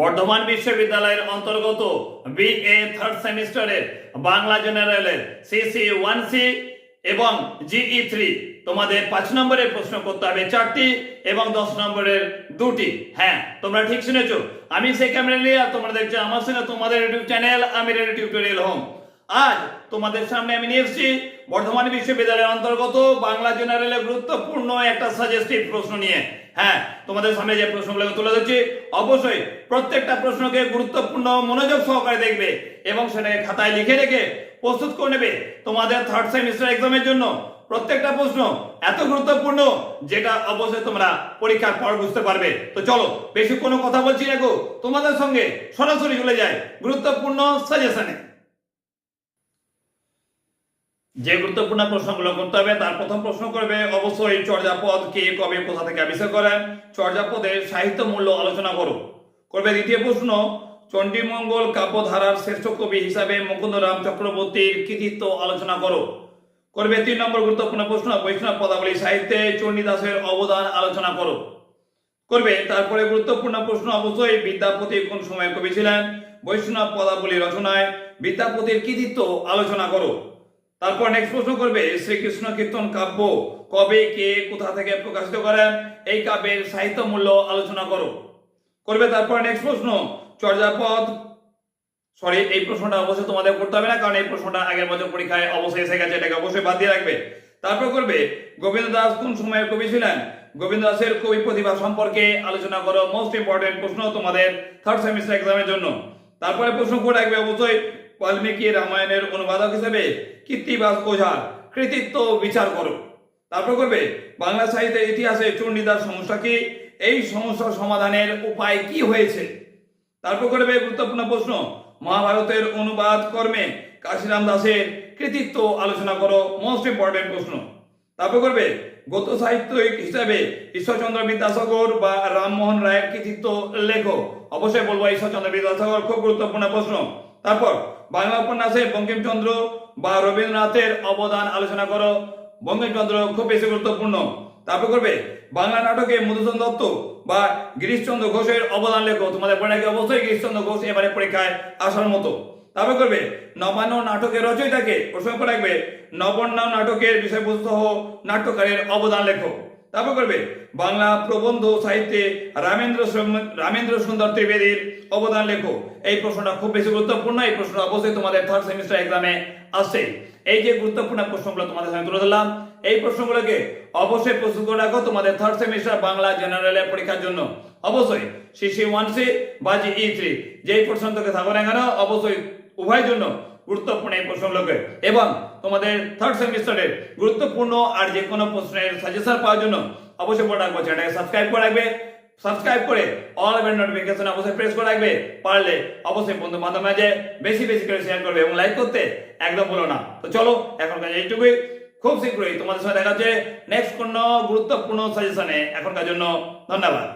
বর্ধমান বিশ্ববিদ্যালয়ের অন্তর্গত BA third সেমিস্টারের বাংলা জেনারেলের সিসি ওয়ান সি এবং জিই থ্রি তোমাদের পাঁচ নম্বরের প্রশ্ন করতে হবে চারটি এবং দশ নম্বরের দুটি। হ্যাঁ তোমরা ঠিক শুনেছো? আমি সেই ক্যামেরা নিয়ে আর তোমরা দেখছ আমার সঙ্গে তোমাদের ইউটিউব চ্যানেল আমি রেডিও টিউটোরিয়াল হোম আজ তোমাদের সামনে আমি নিয়ে এসেছি বর্ধমান বিশ্ববিদ্যালয়ের অন্তর্গত বাংলা জেনারেলের গুরুত্বপূর্ণ একটা সাজেস্টিভ প্রশ্ন নিয়ে। হ্যাঁ তোমাদের সামনে যে প্রশ্নগুলো তুলে ধরছি, অবশ্যই প্রত্যেকটা প্রশ্নকে গুরুত্বপূর্ণ মনোযোগ সহকারে দেখবে এবং সেটাকে খাতায় লিখে রেখে প্রস্তুত করে নেবে তোমাদের থার্ড সেমিস্টার এক্সামের জন্য। প্রত্যেকটা প্রশ্ন এত গুরুত্বপূর্ণ যেটা অবশ্যই তোমরা পরীক্ষার পর বুঝতে পারবে। তো চলো, বেশি কোনো কথা বলছি না তোমাদের সঙ্গে সরাসরি চলে যায় গুরুত্বপূর্ণ সাজেশনে যে গুরুত্বপূর্ণ প্রশ্নগুলো করতে হবে, তার প্রথম প্রশ্ন করবে, অবশ্যই চর্যাপদ কে কবে কোথা থেকে আবিষ্কার করেন? চর্যাপদের সাহিত্য মূল্য আলোচনা করো করবে দ্বিতীয় প্রশ্ন, চণ্ডীমঙ্গল কাব্যধারার শ্রেষ্ঠ কবি হিসাবে মুকুন্দরাম চক্রবর্তীর কৃতিত্ব আলোচনা করো। করবে তিন নম্বর গুরুত্বপূর্ণ প্রশ্ন, বৈষ্ণব পদাবলী সাহিত্যে চণ্ডীদাসের অবদান আলোচনা করো। করবে তারপরে গুরুত্বপূর্ণ প্রশ্ন, অবশ্যই বিদ্যাপতি কোন সময় কবি ছিলেন? বৈষ্ণব পদাবলী রচনায় বিদ্যাপতির কৃতিত্ব আলোচনা করো। তারপর নেক্সট প্রশ্ন করবে, শ্রীকৃষ্ণ কীর্তন কাব্য কবে, কে, কোথা থেকে প্রকাশিত করেন? এই কাব্যের সাহিত্য মূল্য আলোচনা করো। করবে তারপর নেক্সট প্রশ্ন, চর্যাপদ। সরি এই প্রশ্নটা অবশ্যই তোমাদের করতে হবে না, কারণ এই প্রশ্নটা আগের বছর পরীক্ষায় অবশ্যই এসে গেছে, এটাকে অবশ্যই বাদ দিয়ে রাখবে। তারপর করবে গোবিন্দ দাস কোন সময়ের কবি ছিলেন? গোবিন্দ দাসের কবি প্রতিভা সম্পর্কে আলোচনা করো মোস্ট ইম্পর্টেন্ট প্রশ্ন তোমাদের থার্ড সেমিস্টার এক্সামের জন্য। তারপরে প্রশ্ন করে রাখবে অবশ্যই বাল্মীকি রামায়ণের অনুবাদক হিসেবে কীর্তিবাস ওঝার কৃতিত্ব বিচার করো তারপর করবে, বাংলা সাহিত্যের ইতিহাসে চণ্ডীদাস সমস্যা কি? এই সমস্যা সমাধানের উপায় কি হয়েছে? তারপর করবে গুরুত্বপূর্ণ প্রশ্ন, মহাভারতের অনুবাদ কর্মে কাশিরাম দাসের কৃতিত্ব আলোচনা করো মোস্ট ইম্পর্টেন্ট প্রশ্ন। তারপর করবে, গত সাহিত্যিক হিসাবে ঈশ্বরচন্দ্র বিদ্যাসাগর বা রামমোহন রায়ের কৃতিত্ব লেখো। অবশ্যই বলব ঈশ্বরচন্দ্র বিদ্যাসাগর, খুব গুরুত্বপূর্ণ প্রশ্ন। তারপর বাংলা উপন্যাসে বঙ্কিমচন্দ্র বা রবীন্দ্রনাথের অবদান আলোচনা করো। বঙ্কিমচন্দ্র খুব বেশি গুরুত্বপূর্ণ। তারপর করবে, বাংলা নাটকে মধুসূদন দত্ত বা গিরিশচন্দ্র ঘোষের অবদান লেখো। তোমাদের পড়ে নাকি অবশ্যই গিরিশচন্দ্র ঘোষ এবারে পরীক্ষায় আসার মতো। তারপর করবে, নবান্ন নাটকের রচয়িতাকে প্রশ্ন করে রাখবে, নবান্ন নাটকের বিষয়বস্তু সহ নাট্যকারের অবদান লেখো। তারপর করবে বাংলা প্রবন্ধ সাহিত্যে রামেন্দ্র রামেন্দ্র সুন্দর ত্রিবেদীর অবদান লেখো। এই প্রশ্নটা খুব বেশি গুরুত্বপূর্ণ, এই প্রশ্ন অবশ্যই তোমাদের থার্ড সেমিস্টার এক্সামে আসে। এই যে গুরুত্বপূর্ণ প্রশ্নগুলো তোমাদের সামনে তুলে ধরলাম, এই প্রশ্নগুলোকে অবশ্যই প্রস্তুত করে রাখো তোমাদের থার্ড সেমিস্টার বাংলা জেনারেলের পরীক্ষার জন্য। অবশ্যই সিসি ওয়ান সি বা জি ই থ্রি যেই প্রশ্ন থেকে থাকো না কেন, অবশ্যই উভয়ের জন্য গুরুত্বপূর্ণ এই প্রশ্নগুলোকে। এবং তোমাদের থার্ড সেমিস্টারের গুরুত্বপূর্ণ আর যে কোনো প্রশ্নের সাজেশন পাওয়ার জন্য অবশ্যই বলে রাখব চ্যানেলটাকে সাবস্ক্রাইব করে রাখবে। সাবস্ক্রাইব করে অল বেল নোটিফিকেশন অবশ্যই প্রেস করে রাখবে। পারলে অবশ্যই বন্ধু বান্ধব মাঝে বেশি বেশি করে শেয়ার করবে এবং লাইক করতে একদম বলো না। তো চলো, এখনকার এইটুকুই। খুব শীঘ্রই তোমাদের সাথে দেখা হচ্ছে নেক্সট কোনো গুরুত্বপূর্ণ সাজেশনে এখনকার জন্য ধন্যবাদ।